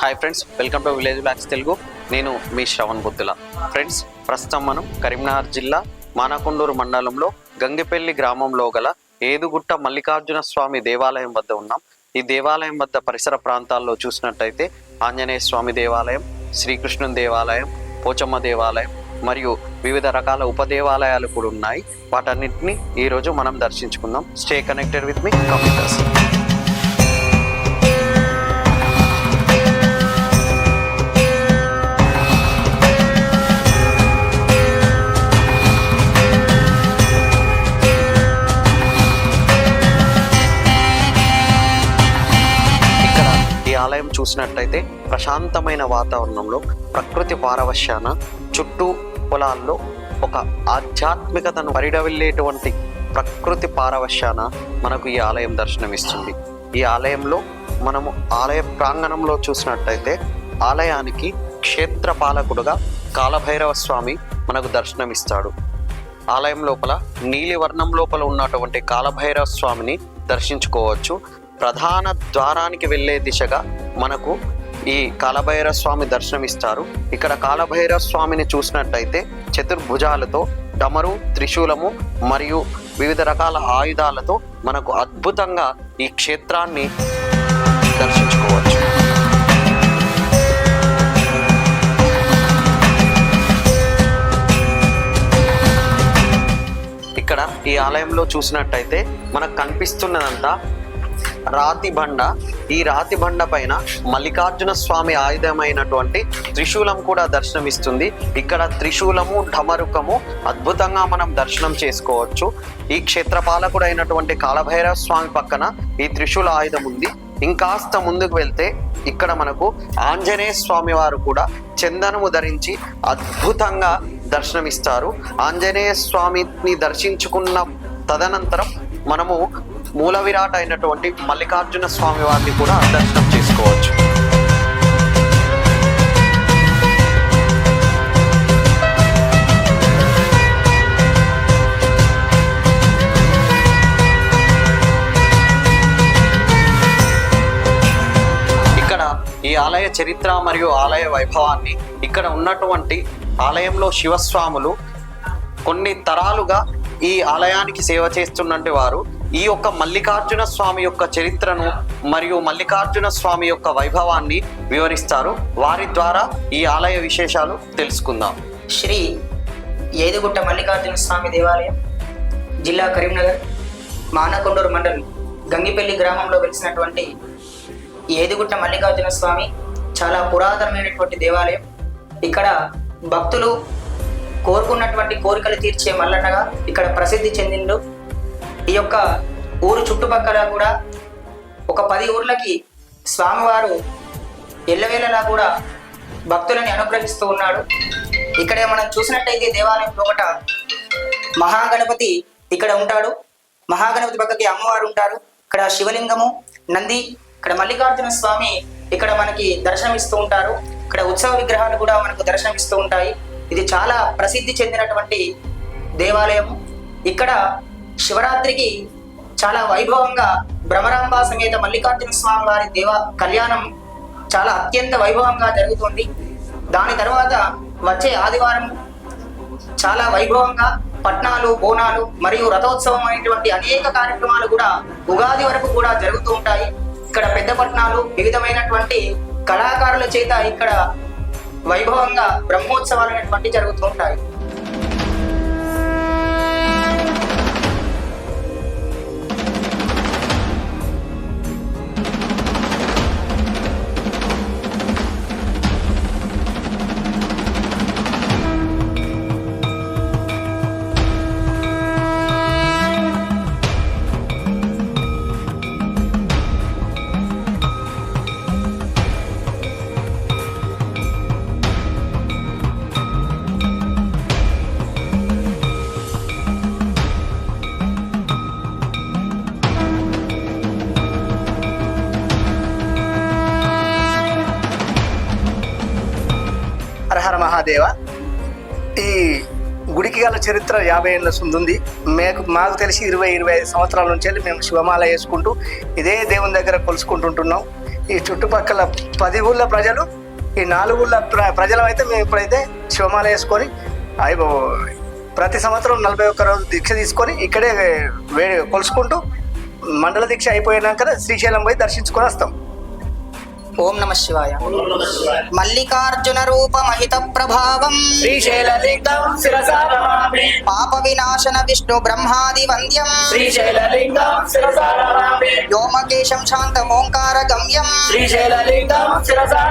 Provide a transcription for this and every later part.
Hi friends welcome to village blocks Telugu నేను మీ Shravan బుద్ధుల friends ప్రస్తుతం మనం కరీంనగర్ జిల్లా మానకొండూరు మండలంలో గంగిపల్లి గ్రామంలో గల ఏదుగుట్ట మల్లికార్జున స్వామి దేవాలయం వద్ద ఉన్నాం. ఈ దేవాలయం వద్ద పరిసర ప్రాంతాల్లో చూసినట్టయితే ఆంజనేయ స్వామి దేవాలయం శ్రీకృష్ణుని దేవాలయం పోచమ్మ దేవాలయం మరియు వివిధ రకాల ఉపదేవాలయాలు కూడా ఉన్నాయి. వాటన్నిటిని ఈరోజు మనం దర్శించుకుందాం. స్టే కనెక్టెడ్ విత్ మీ కంప్యూటర్స్ చూసినట్టయితే ప్రశాంతమైన వాతావరణంలో ప్రకృతి పారవశ్యాన చుట్టూ పొలాల్లో ఒక ఆధ్యాత్మికతను పరిడవిల్లేటువంటి ప్రకృతి పారవశ్యాన మనకు ఈ ఆలయం దర్శనమిస్తుంది. ఈ ఆలయంలో మనము ఆలయ ప్రాంగణంలో చూసినట్టయితే ఆలయానికి క్షేత్ర పాలకుడుగా కాలభైరవ స్వామి మనకు దర్శనమిస్తాడు. ఆలయం లోపల నీలి వర్ణం లోపల ఉన్నటువంటి కాలభైరవ స్వామిని దర్శించుకోవచ్చు. ప్రధాన ద్వారానికి వెళ్ళే దిశగా మనకు ఈ కాలభైరవ స్వామి దర్శనమిస్తారు. ఇక్కడ కాలభైరవ స్వామిని చూసినట్టయితే చతుర్భుజాలతో డమరు త్రిశూలము మరియు వివిధ రకాల ఆయుధాలతో మనకు అద్భుతంగా ఈ క్షేత్రాన్ని దర్శించుకోవచ్చు. ఇక్కడ ఈ ఆలయంలో చూసినట్టయితే మనకు కనిపిస్తున్నదంతా రాతి బండ. ఈ రాతి బండ పైన మల్లికార్జున స్వామి ఆయుధమైనటువంటి త్రిశూలం కూడా దర్శనమిస్తుంది. ఇక్కడ త్రిశూలము ఢమరుకము అద్భుతంగా మనం దర్శనం చేసుకోవచ్చు. ఈ క్షేత్రపాలకుడు అయినటువంటి కాలభైరవ స్వామి పక్కన ఈ త్రిశూల ఆయుధం ఉంది. ఇంకాస్త ముందుకు వెళ్తే ఇక్కడ మనకు ఆంజనేయ స్వామి వారు కూడా చందనము ధరించి అద్భుతంగా దర్శనమిస్తారు. ఆంజనేయ స్వామిని దర్శించుకున్న తదనంతరం మనము మూల విరాట్ అయినటువంటి మల్లికార్జున స్వామి వారిని కూడా దర్శనం చేసుకోవచ్చు. ఇక్కడ ఈ ఆలయ చరిత్ర మరియు ఆలయ వైభవాన్ని ఇక్కడ ఉన్నటువంటి ఆలయంలో శివస్వాములు కొన్ని తరాలుగా ఈ ఆలయానికి సేవ చేస్తున్నటువంటి వారు ఈ యొక్క మల్లికార్జున స్వామి యొక్క చరిత్రను మరియు మల్లికార్జున స్వామి యొక్క వైభవాన్ని వివరిస్తారు. వారి ద్వారా ఈ ఆలయ విశేషాలు తెలుసుకుందాం. శ్రీ ఏదుగుట్ట మల్లికార్జున స్వామి దేవాలయం జిల్లా కరీంనగర్ మానకొండూరు మండలం గంగిపల్లి గ్రామంలో వెలిసినటువంటి ఏదుగుట్ట మల్లికార్జున స్వామి చాలా పురాతనమైనటువంటి దేవాలయం. ఇక్కడ భక్తులు కోరుకున్నటువంటి కోరికలు తీర్చే మల్లన్నగా ఇక్కడ ప్రసిద్ధి చెందిండు ఈ యొక్క ఊరు చుట్టుపక్కల కూడా ఒక పది ఊర్లకి స్వామివారు ఎల్లవేళలా కూడా భక్తులని అనుగ్రహిస్తూ ఉన్నాడు. ఇక్కడ మనం చూసినట్టయితే దేవాలయం లోపట మహాగణపతి ఇక్కడ ఉంటాడు. మహాగణపతి పక్కకి అమ్మవారు ఉంటారు. ఇక్కడ శివలింగము నంది ఇక్కడ మల్లికార్జున స్వామి ఇక్కడ మనకి దర్శనమిస్తూ ఉంటారు. ఇక్కడ ఉత్సవ విగ్రహాలు కూడా మనకు దర్శనమిస్తూ ఉంటాయి. ఇది చాలా ప్రసిద్ధి చెందినటువంటి దేవాలయం ఇక్కడ శివరాత్రికి చాలా వైభవంగా భ్రమరాంబ సమేత మల్లికార్జున స్వామి వారి దేవ కళ్యాణం చాలా అత్యంత వైభవంగా జరుగుతుంది. దాని తర్వాత వచ్చే ఆదివారం చాలా వైభవంగా పట్నాలు బోనాలు మరియు రథోత్సవం అనేటువంటి అనేక కార్యక్రమాలు కూడా ఉగాది వరకు కూడా జరుగుతూ ఉంటాయి. ఇక్కడ పెద్ద పట్నాలు వివిధమైనటువంటి కళాకారుల చేత ఇక్కడ వైభవంగా బ్రహ్మోత్సవాలు అనేటువంటి జరుగుతూ ఉంటాయి. మహాదేవ. ఈ గుడికి గల చరిత్ర యాభై ఏళ్ళ ఉంది మేకు మాకు తెలిసి ఇరవై ఇరవై ఐదు సంవత్సరాల నుంచి వెళ్ళి మేము శివమాల వేసుకుంటూ ఇదే దేవుని దగ్గర కొలుసుకుంటుంటున్నాం. ఈ చుట్టుపక్కల పది ఊళ్ళ ప్రజలు ఈ నాలుగు ఊళ్ళ ప్ర ప్రజలు అయితే మేము ఇప్పుడైతే శివమాల వేసుకొని అయ్యో ప్రతి సంవత్సరం నలభై ఒక్క రోజు దీక్ష తీసుకొని ఇక్కడే వే కొలుసుకుంటూ మండల దీక్ష అయిపోయినాక శ్రీశైలం పోయి దర్శించుకొని వస్తాం. ఓం నమ శివాయ. మల్లికార్జున రూప మహిత ప్రభావం. శ్రీశైలలింగం శిరసా నమామి పాప వినాశన విష్ణు బ్రహ్మాది వంద్యం. శ్రీశైలలింగం శిరసా నమామి వ్యోమకేశం శాంతమోంకార గమ్యం. శ్రీశైలలింగం శిరసా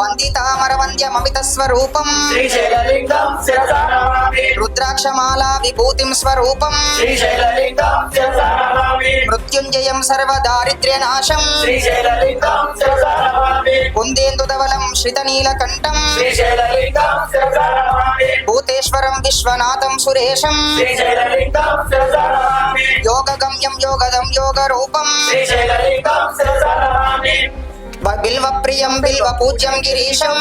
వందితామర వంద్యమమిత స్వరూపం. శ్రీశైలలింగం శిరసా నమామి రుద్రాక్షమాలా విభూతిం స్వరూపం. శ్రీశైలలింగం శిరసా మృత్యుంజయం సర్వదారిద్ర్యనాశం. శ్రీశైలలింగం శిరసా కుందేందుధవలం శ్రితనీలకంఠం. భూతేశ్వరం విశ్వనాథం సురేశం. యోగగమ్యం యోగదం యోగరూపం. శిరసా నమామి బిల్వ ప్రియం బిల్వ పూజ్యం గిరీశం